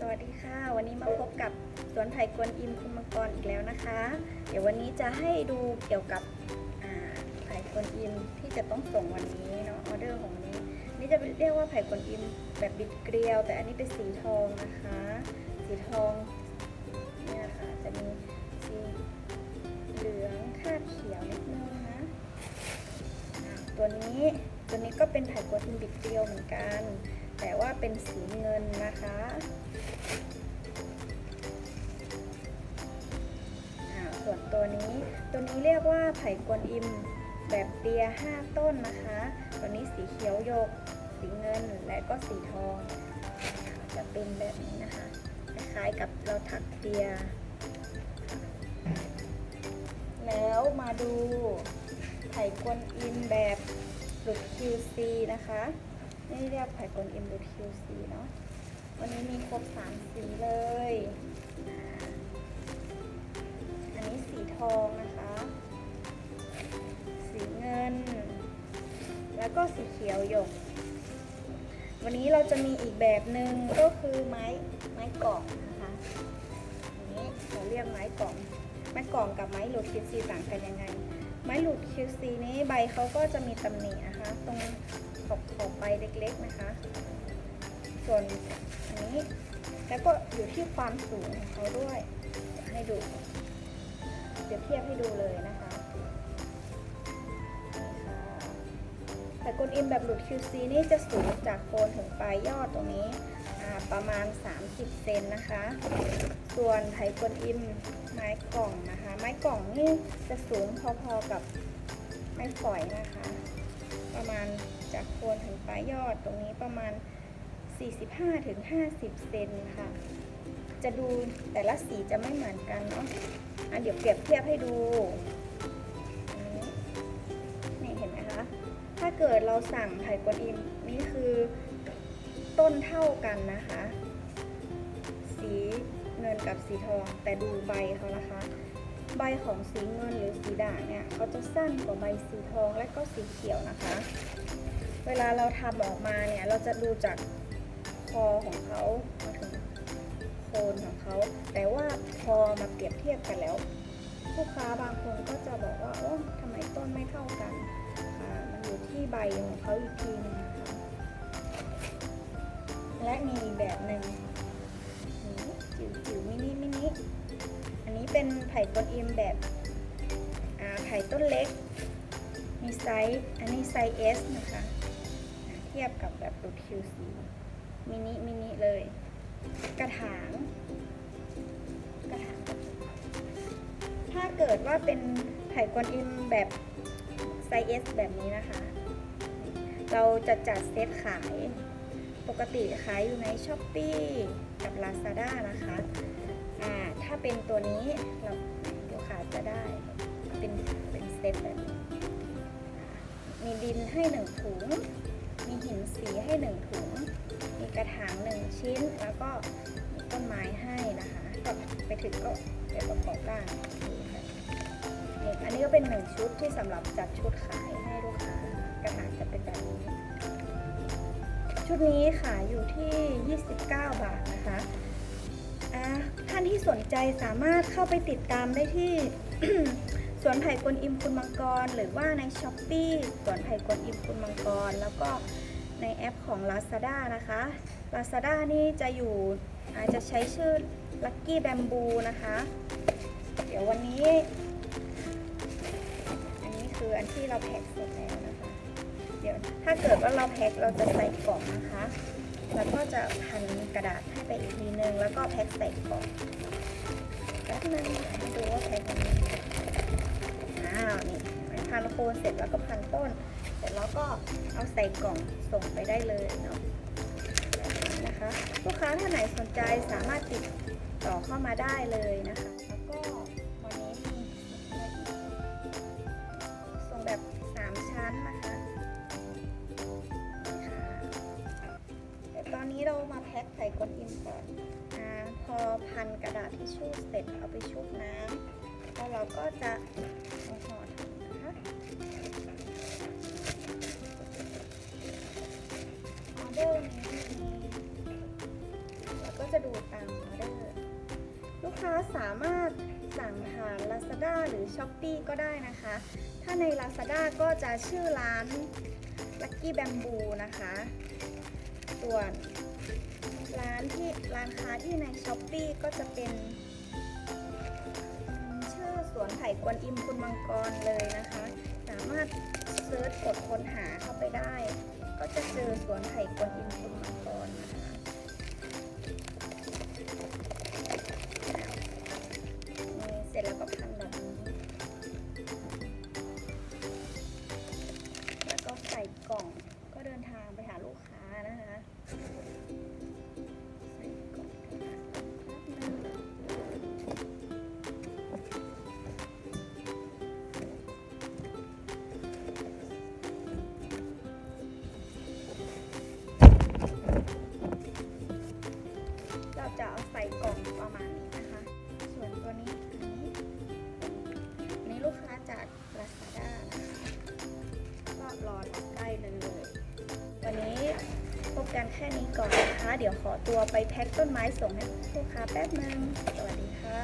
สวัสดีค่ะ วันนี้มาพบกับสวนไผ่กวนอิมคุณมังกรอีกแล้วนะคะ เดี๋ยววันนี้จะให้ดูเกี่ยวกับไผ่กวนอิมที่จะต้องส่งวันนี้เนาะออเดอร์ของวันนี้นี่จะเรียกว่าไผ่กวนอิมแบบบิดเกลียว แต่อันนี้เป็นสีทองนะคะ สีทองเนี่ยค่ะจะมีสีเหลืองคาดเขียวนิดนึงนะตัวนี้ตัวนี้ก็เป็นไผ่กวนอิมบิดเกลียวเหมือนกัน แต่ว่าเป็นสีเงินนะคะอ่าส่วนตัวนี้ตัวนี้เรียกว่าไผ่กวนอิมแบบเปีย5ต้นนะคะ ตัวนี้สีเขียวหยก สีเงินและก็สีทอง จะเป็นแบบนี้นะคะ คล้ายกับเราถักเปีย แล้วมาดูไผ่กวนอิมแบบหลุด QC นะคะ นี่เรียกไผ่กลเอ็มดู QC เนาะ วันนี้มีครบสามสีเลย อันนี้สีทองนะคะ สีเงิน แล้วก็สีเขียวหยก วันนี้เราจะมีอีกแบบหนึ่งก็คือไม้ไม้กล่องนะคะอันนี้เราเรียกไม้กล่อง ไม้กล่องกับไม้หลุด QC ต่างกันยังไง ไม้หลุด QC นี้ใบเขาก็จะมีตำหนินะคะ ตรง ขอบขอบใบเล็กๆนะคะ ส่วนอันนี้แล้วก็อยู่ที่ความสูงของเขาด้วยให้ดูเดี๋ยวเทียบให้ดูเลยนะคะแต่กลอิมแบบหลุด QC นี่จะสูงจากโคนถึงปลายยอดตรงนี้ประมาณ 30 เซนนะคะ ส่วนไถกลอิมไม้กล่องนะคะ ไม้กล่องนี่จะสูงพอๆกับไม้ฝอยนะคะ ประมาณ จากโคนถึงปลายยอดตรงนี้ประมาณ 45-50ถึง50 เซนค่ะ จะดูแต่ละสีจะไม่เหมือนกันเนาะอะเดี๋ยวเปรียบเทียบให้ดูนี่เห็นไหมคะ ถ้าเกิดเราสั่งไผ่กวนอิมนี่คือต้นเท่ากันนะคะ สีเงินกับสีทอง แต่ดูใบเขานะคะ ใบของสีเงินหรือสีด่างเนี่ยเขาจะสั้นกว่าใบสีทองและก็สีเขียวนะคะ เวลาเราทำออกมาเนี่ย เราจะดูจากคอของเขามาถึงโคนของเขา แต่ว่าพอมาเปรียบเทียบกันแล้ว ลูกค้าบางคนก็จะบอกว่าโอ้ทำไมต้นไม่เท่ากันอ่ามันอยู่ที่ใบของเขาอีกทีหนึงและมีแบบหนึ่งนี่จิ๋วจิ๋วมินิมินิอันนี้เป็นไผ่ต้นอิมแบบไผ่ต้นเล็ก มีไซส์ อันนี้ไซส์ S นะคะ ทียบกับแบบรู QC มินิมินิเลย กระถางกระถางถ้าเกิดว่าเป็นไผ่กวนอิมแบบไซส์ S แบบนี้นะคะ เราจะจัดเซตขายปกติขายอยู่ใน s h อ p e e กับ Lazada นะคะอ่าถ้าเป็นตัวนี้เราลูกค้าจะได้เป็นเป็นเซตแบบนี้มีดินให้หนึ่งถุง มีหินสีให้หนึ่งถุง มีกระถางหนึ่งชิ้น แล้วก็มีต้นไม้ให้นะคะก็ไปถึงก็ไปประกอบร่างนี่ค่ะนี่อันนี้ก็เป็นหนึ่งชุดที่สำหรับจัดชุดขายให้ลูกค้ากระถางจะเป็นแบบนี้ ชุดนี้ขายอยู่ที่ 29 บาทนะคะท่านที่สนใจสามารถเข้าไปติดตามได้ที่ วนไผ่กวนอิมคุณมังกร หรือว่าใน s h อ p e e สวนไผ่กวนอิมคุณมังกร แล้วก็ในแอปของ Lazada นะคะ Lazada นี่จะอยู่อาจจะใช้ชื่อ Lucky Bamboo นะคะ เดี๋ยววันนี้ อันนี้คืออันที่เราแพ็คเสร็จแล้วนะคะ เดี๋ยวถ้าเกิดว่าเราแพ็คเราจะใส่กล่องนะคะ แล้วก็จะพันกระดาษให้ไปอีกทีนึง แล้วก็แพ็คใส่กล่องแป๊บนึงให้ดูว่าแพ็คยังไง นี่พันโคนเสร็จแล้วก็พันต้น เสร็จแล้วก็เอาใส่กล่องส่งไปได้เลยเนาะนะคะลูกค้าท่านไหนสนใจสามารถติดต่อเข้ามาได้เลยนะคะ แล้วก็วันนี้มีส่งแบบ 3 ชั้นนะคะค่ะเดี๋ยวตอนนี้เรามาแพ็คใส่ก้นอิมก่อนอาพอพันกระดาษทิชชู่เสร็จเอาไปชุบน้ำแล้วเราก็จะห่อ เดอร์นี้แล้วก็จะดูตามออเดอร์ลูกค้าสามารถสั่งผ่าน Lazada หรือ Shopee ก็ได้นะคะ ถ้าใน Lazada ก็จะชื่อร้าน Lucky Bamboo นะคะ ส่วนร้านที่ร้านค้าที่ใน Shopee ก็จะเป็นชื่อสวนไผ่กวนอิมคุณมังกรเลยนะคะ สามารถเซิร์ชกดค้นหาเข้าไปได้ ก็จะเจอสวนไผ่กวนอินคุณมังกรนะคะเสร็จแล้วก็ ก็รอรับได้เลย วันนี้พบกันแค่นี้ก่อนนะคะ เดี๋ยวขอตัวไปแพ็คต้นไม้ส่งให้ลูกค้าแป๊บนึง สวัสดีค่ะ